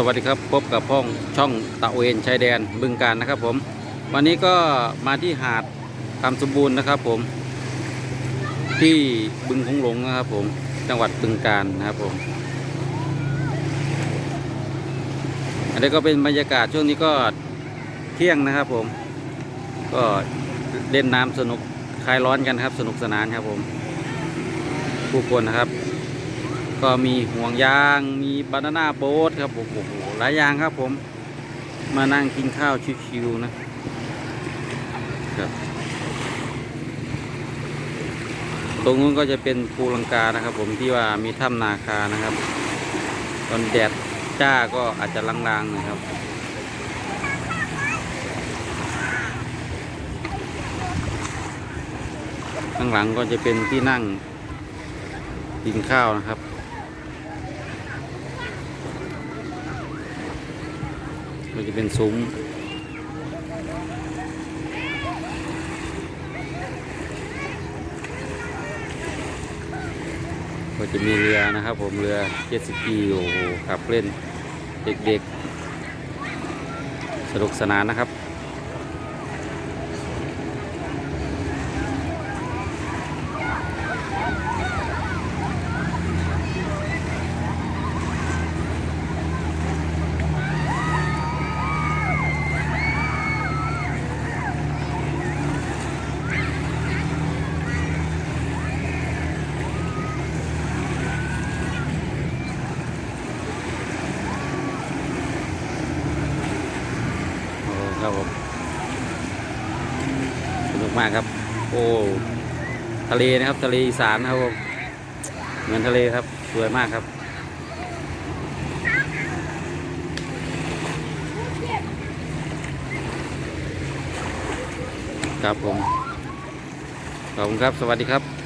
สวัสดีครับพบกับพ้องช่องตะเวนชายแดนบึงการนะครับผม วันนี้ก็มาที่หาดคำสมบูรณ์นะครับผม ที่บึงคงหลงนะครับผมจังหวัดบึงการนะครับผม อันนี้ก็เป็นบรรยากาศช่วงนี้ก็เที่ยงนะครับผม ก็เล่นน้ำสนุกคลายร้อนกันครับ สนุกสนานครับผม ผู้คนนะครับ ก็มีห่วงยางมีบานาน่าโบ๊ทครับผมโอ้โหหลายอย่างครับผมมานั่งกินข้าวชิวๆนะครับตรงนู้นก็จะเป็นภูลังกานะครับ ผมที่ว่ามีถ้ำนาคานะครับ ตอนแดดจ้าก็อาจจะลางๆนะครับข้างหลังก็จะเป็นที่นั่งกินข้าวนะครับ ก็จะเป็นซุ้มก็จะมีเรือนะครับผมเรือเจ็ตสกีโอ้โหขับเล่นเด็กๆ สนุกสนานนะครับ ครับผมสนุกมากครับ โอ้ทะเลนะครับ ทะเลอีสานนะครับผมเหมือนทะเลครับสวยมากครับครับผมขอบคุณครับ สวัสดีครับ